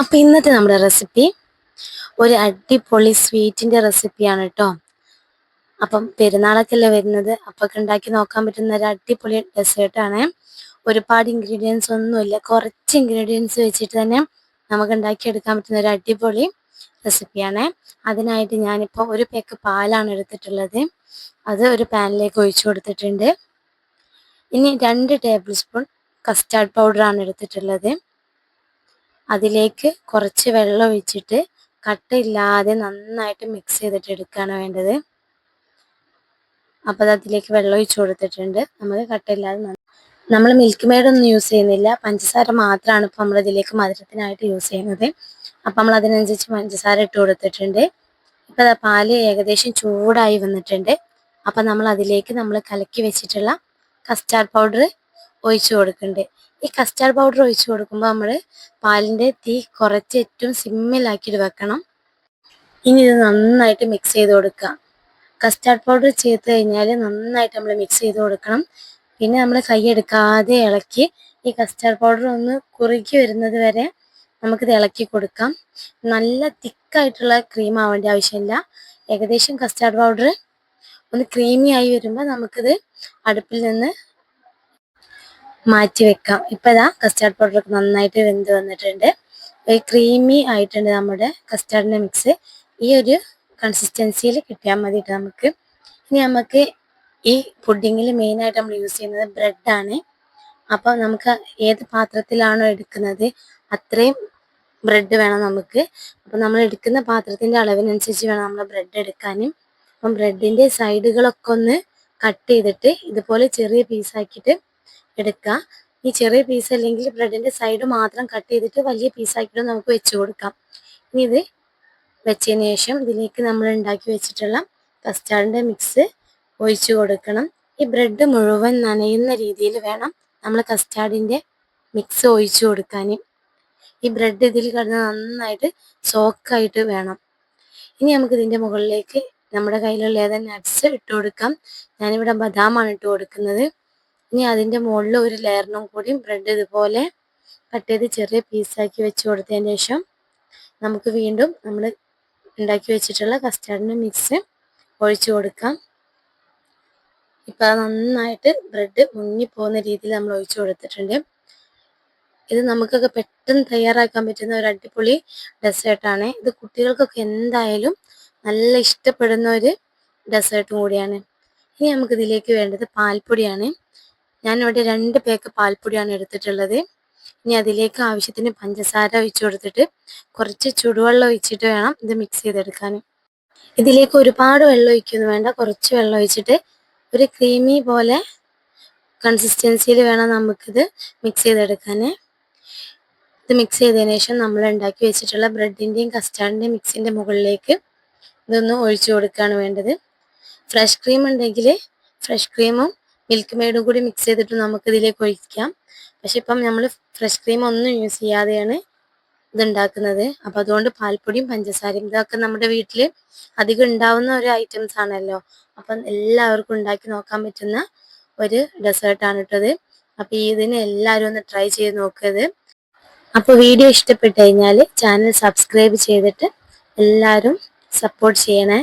അപ്പൊ ഇന്നത്തെ നമ്മുടെ റെസിപ്പി ഒരു അടിപൊളി സ്വീറ്റിന്റെ റെസിപ്പിയാണ് കേട്ടോ അപ്പം പെരുന്നാളൊക്കെയല്ലേ വരുന്നത്? അപ്പൊ ഉണ്ടാക്കി നോക്കാൻ പറ്റുന്ന ഒരു അടിപൊളി ഡെസേർട്ടാണ് ഒരുപാട് ഇൻഗ്രീഡിയൻസ് ഒന്നുമില്ല. കുറച്ച് ഇൻഗ്രീഡിയൻസ് വെച്ചിട്ട് തന്നെ നമുക്ക് ഉണ്ടാക്കിയെടുക്കാൻ പറ്റുന്ന ഒരു അടിപൊളി റെസിപ്പിയാണ് അതിനായിട്ട് ഞാനിപ്പോൾ ഒരു പേക്ക് പാലാണ് എടുത്തിട്ടുള്ളത്. അത് ഒരു പാനിലേക്ക് ഒഴിച്ചു കൊടുത്തിട്ടുണ്ട്. ഇനി രണ്ട് ടേബിൾ സ്പൂൺ കസ്റ്റാർഡ് പൗഡറാണ് എടുത്തിട്ടുള്ളത്. അതിലേക്ക് കുറച്ച് വെള്ളം ഒഴിച്ചിട്ട് കട്ടയില്ലാതെ നന്നായിട്ട് മിക്സ് ചെയ്തിട്ട് എടുക്കുകയാണ് വേണ്ടത്. അപ്പോൾ അത് അതിലേക്ക് വെള്ളം ഒഴിച്ചു കൊടുത്തിട്ടുണ്ട്. നമുക്ക് കട്ടയില്ലാതെ നമ്മൾ മിൽക്ക് മെയ്ഡ് ഒന്നും യൂസ് ചെയ്യുന്നില്ല. പഞ്ചസാര മാത്രമാണ് ഇപ്പോൾ നമ്മൾ ഇതിലേക്ക് മധുരത്തിനായിട്ട് യൂസ് ചെയ്യുന്നത്. അപ്പം നമ്മൾ അതിനനുസരിച്ച് പഞ്ചസാര ഇട്ട് കൊടുത്തിട്ടുണ്ട്. ഇപ്പം അതാ പാൽ ഏകദേശം ചൂടായി വന്നിട്ടുണ്ട്. അപ്പം നമ്മൾ അതിലേക്ക് നമ്മൾ കലക്കി വെച്ചിട്ടുള്ള കസ്റ്റാർഡ് പൗഡർ ഒഴിച്ചു കൊടുക്കുന്നുണ്ട് ഈ കസ്റ്റാർഡ് പൗഡർ ഒഴിച്ചു കൊടുക്കുമ്പോൾ നമ്മൾ പാലിന്റെ തീ കുറച്ച് ഏറ്റവും സിമ്മിലാക്കിയിട്ട് വെക്കണം. ഇനി ഇത് നന്നായിട്ട് മിക്സ് ചെയ്ത് കൊടുക്കുക. കസ്റ്റാർഡ് പൗഡർ ചേർത്ത് കഴിഞ്ഞാൽ നന്നായിട്ട് നമ്മൾ മിക്സ് ചെയ്ത് കൊടുക്കണം. പിന്നെ നമ്മൾ കൈ എടുക്കാതെ ഇളക്കി ഈ കസ്റ്റാർഡ് പൗഡർ ഒന്ന് കുറുകി വരുന്നത് വരെ നമുക്കിത് ഇളക്കി കൊടുക്കാം. നല്ല തിക്കായിട്ടുള്ള ക്രീം ആവേണ്ട ആവശ്യമില്ല. ഏകദേശം കസ്റ്റാർഡ് പൗഡർ ഒന്ന് ക്രീമി ആയി വരുമ്പോൾ നമുക്കിത് അടുപ്പിൽ നിന്ന് മാറ്റി വെക്കാം. ഇപ്പം ഇതാ കസ്റ്റാർഡ് പൗഡർ നന്നായിട്ട് വെന്ത് വന്നിട്ടുണ്ട്. ക്രീമി ആയിട്ടുണ്ട് നമ്മുടെ കസ്റ്റാർഡിന്റെ മിക്സ് ഈ ഒരു കൺസിസ്റ്റൻസിയിൽ കിട്ടിയാൽ മതി നമുക്ക്. ഇനി നമുക്ക് ഈ പുഡിങ്ങിൽ മെയിനായിട്ട് നമ്മൾ യൂസ് ചെയ്യുന്നത് ബ്രെഡാണ് അപ്പോൾ നമുക്ക് ഏത് പാത്രത്തിലാണോ എടുക്കുന്നത് അത്രയും ബ്രെഡ് വേണം നമുക്ക്. അപ്പോൾ നമ്മൾ എടുക്കുന്ന പാത്രത്തിന്റെ അളവിനനുസരിച്ച് വേണം നമ്മൾ ബ്രെഡ് എടുക്കാനും. അപ്പം ബ്രെഡിന്റെ സൈഡുകളൊക്കെ ഒന്ന് കട്ട് ചെയ്തിട്ട് ഇതുപോലെ ചെറിയ പീസാക്കിയിട്ട് എടുക്കുക. ഈ ചെറിയ പീസ് അല്ലെങ്കിൽ ബ്രെഡിന്റെ സൈഡ് മാത്രം കട്ട് ചെയ്തിട്ട് വലിയ പീസാക്കിയിട്ട് നമുക്ക് വെച്ച് കൊടുക്കാം. ഇനി ഇത് വെച്ചതിന് ശേഷം ഇതിലേക്ക് നമ്മൾ ഉണ്ടാക്കി വെച്ചിട്ടുള്ള കസ്റ്റാർഡിന്റെ മിക്സ് ഒഴിച്ചു കൊടുക്കണം. ഈ ബ്രെഡ് മുഴുവൻ നനയുന്ന രീതിയിൽ വേണം നമ്മൾ കസ്റ്റാർഡിന്റെ മിക്സ് ഒഴിച്ചു കൊടുക്കാൻ ഈ ബ്രെഡ് ഇതിൽ കിടന്ന് നന്നായിട്ട് സോക്കായിട്ട് വേണം. ഇനി നമുക്ക് ഇതിന്റെ മുകളിലേക്ക് നമ്മുടെ കയ്യിലുള്ള ഏതാ നട്ട്സ് ഇട്ട് കൊടുക്കാം. ഞാനിവിടെ ബദാമാണ് ഇട്ട് കൊടുക്കുന്നത്. ഇനി അതിന്റെ മുകളിൽ ഒരു ലെയറിനും കൂടി ബ്രെഡ് ഇതുപോലെ കട്ട് ചെയ്ത് ചെറിയ പീസാക്കി വെച്ച് കൊടുത്തതിന് ശേഷം നമുക്ക് വീണ്ടും നമ്മൾ ഉണ്ടാക്കി വെച്ചിട്ടുള്ള കസ്റ്റാർഡിന്റെ മിക്സ് ഒഴിച്ചു കൊടുക്കാം. ഇപ്പം നന്നായിട്ട് ബ്രെഡ് മുങ്ങിപ്പോകുന്ന രീതിയിൽ നമ്മൾ ഒഴിച്ചു കൊടുത്തിട്ടുണ്ട്. ഇത് നമുക്കൊക്കെ പെട്ടെന്ന് തയ്യാറാക്കാൻ പറ്റുന്ന ഒരു അടിപൊളി ഡെസേർട്ടാണ് ഇത് കുട്ടികൾക്കൊക്കെ എന്തായാലും നല്ല ഇഷ്ടപ്പെടുന്ന ഒരു ഡെസേർട്ടും കൂടിയാണ്. ഇനി നമുക്ക് ഇതിലേക്ക് വേണ്ടത് പാൽപ്പൊടിയാണ്. ഞാനിവിടെ രണ്ട് പേക്ക് പാൽപ്പൊടിയാണ് എടുത്തിട്ടുള്ളത്. ഇനി അതിലേക്ക് ആവശ്യത്തിന് പഞ്ചസാര ഒഴിച്ചു കൊടുത്തിട്ട് കുറച്ച് ചുടുവെള്ളം ഒഴിച്ചിട്ട് വേണം ഇത് മിക്സ് ചെയ്തെടുക്കാൻ. ഇതിലേക്ക് ഒരുപാട് വെള്ളം ഒഴിക്കുന്നു വേണ്ട. കുറച്ച് വെള്ളം ഒഴിച്ചിട്ട് ഒരു ക്രീമി പോലെ കൺസിസ്റ്റൻസിയിൽ വേണം നമുക്കിത് മിക്സ് ചെയ്തെടുക്കാൻ. ഇത് മിക്സ് ചെയ്തതിന് ശേഷം നമ്മൾ ഉണ്ടാക്കി വെച്ചിട്ടുള്ള ബ്രെഡിന്റെയും കസ്റ്റാർഡിന്റെയും മിക്സിന്റെ മുകളിലേക്ക് ഇതൊന്ന് ഒഴിച്ചു കൊടുക്കുകയാണ് വേണ്ടത്. ഫ്രഷ് ക്രീം ഉണ്ടെങ്കിൽ ഫ്രഷ് ക്രീമും മിൽക്ക് മെയ്ഡും കൂടി മിക്സ് ചെയ്തിട്ട് നമുക്ക് ഇതിലേക്ക് ഒഴിക്കാം. പക്ഷെ ഇപ്പം നമ്മൾ ഫ്രഷ് ക്രീം ഒന്നും യൂസ് ചെയ്യാതെയാണ് ഇത് ഉണ്ടാക്കുന്നത് അപ്പോൾ അതുകൊണ്ട് പാൽപ്പൊടിയും പഞ്ചസാരയും ഇതൊക്കെ നമ്മുടെ വീട്ടിൽ അധികം ഉണ്ടാവുന്ന ഒരു ഐറ്റംസ് ആണല്ലോ. അപ്പം എല്ലാവർക്കും ഉണ്ടാക്കി നോക്കാൻ പറ്റുന്ന ഒരു ഡെസേർട്ടാണ് കേട്ടത് അപ്പോൾ ഇതിന് എല്ലാവരും ഒന്ന് ട്രൈ ചെയ്ത് നോക്കരുത്. അപ്പോൾ വീഡിയോ ഇഷ്ടപ്പെട്ടു കഴിഞ്ഞാൽ ചാനൽ സബ്സ്ക്രൈബ് ചെയ്തിട്ട് എല്ലാവരും സപ്പോർട്ട് ചെയ്യണേ.